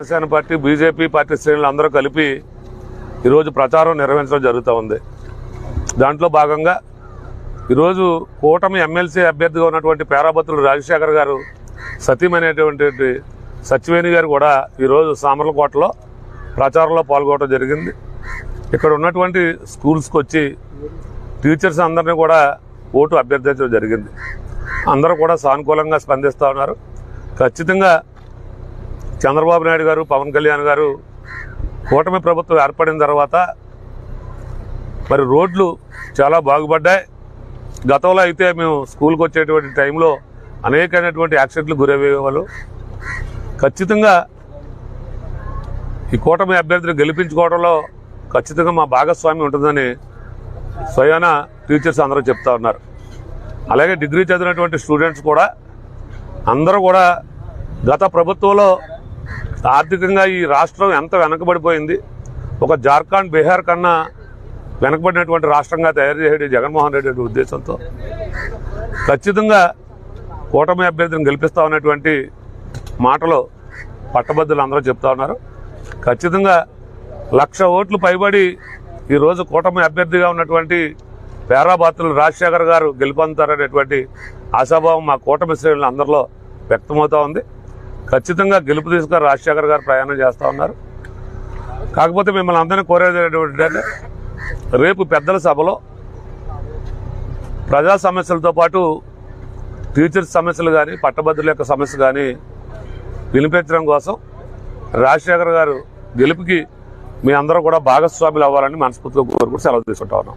Janasena party BJP party శ్రేణులు అందరూ కలిపి ఈరోజు ప్రచారం నిర్వహించడం జరుగుతూ ఉంది. దాంట్లో భాగంగా ఈరోజు కూటమి ఎమ్మెల్సీ అభ్యర్థిగా ఉన్నటువంటి పేరాబత్తులు రాజశేఖర్ గారు సతీమైనటువంటి సత్యవేణి గారు కూడా ఈరోజు సామర్లకోటలో ప్రచారంలో పాల్గొనడం జరిగింది. ఇక్కడ ఉన్నటువంటి స్కూల్స్కి వచ్చి టీచర్స్ అందరినీ కూడా ఓటు అభ్యర్థించడం జరిగింది. అందరూ కూడా సానుకూలంగా స్పందిస్తూ ఉన్నారు. ఖచ్చితంగా చంద్రబాబు నాయుడు గారు పవన్ కళ్యాణ్ గారు కూటమి ప్రభుత్వం ఏర్పడిన తర్వాత మరి రోడ్లు చాలా బాగుపడ్డాయి. గతంలో అయితే మేము స్కూల్కి వచ్చేటువంటి టైంలో అనేకమైనటువంటి యాక్సిడెంట్లు గురయ్యేవాళ్ళు. ఖచ్చితంగా ఈ కూటమి అభ్యర్థిని గెలిపించుకోవడంలో ఖచ్చితంగా మా భాగస్వామి ఉంటుందని స్వయాన టీచర్స్ అందరూ చెప్తా ఉన్నారు. అలాగే డిగ్రీ చదివినటువంటి స్టూడెంట్స్ కూడా అందరూ కూడా గత ప్రభుత్వంలో ఆర్థికంగా ఈ రాష్ట్రం ఎంత వెనకబడిపోయింది? ఒక జార్ఖండ్ బీహార్ కన్నా వెనకబడినటువంటి రాష్ట్రంగా తయారు చేయడం జగన్మోహన్ రెడ్డి అనే ఉద్దేశంతో. ఖచ్చితంగా కూటమి అభ్యర్థిని గెలిపిస్తామనేటువంటి మాటలు పట్టభద్రులు అందరూ చెప్తా ఉన్నారు. ఖచ్చితంగా లక్ష ఓట్లు పైబడి ఈరోజు కూటమి అభ్యర్థిగా ఉన్నటువంటి పేరాబాతులు రాజశేఖర్ గారు గెలుపొందుతారనేటువంటి ఆశాభావం మా కూటమి శ్రేణులు అందరిలో వ్యక్తమవుతూ ఉంది. ఖచ్చితంగా గెలుపు తీసుకుని రాజశేఖర్ గారు ప్రయాణం చేస్తూ ఉన్నారు. కాకపోతే మిమ్మల్ని అందరినీ కోరేటటువంటి రేపు పెద్దల సభలో ప్రజా సమస్యలతో పాటు టీచర్స్ సమస్యలు కానీ పట్టభద్రుల యొక్క సమస్య కానీ వినిపించడం కోసం రాజశేఖర్ గారు గెలుపుకి మీ అందరూ కూడా భాగస్వాములు అవ్వాలని మనస్ఫూర్తిగా కోరుకుంటూ సెలవు తీసుకుంటా ఉన్నాం.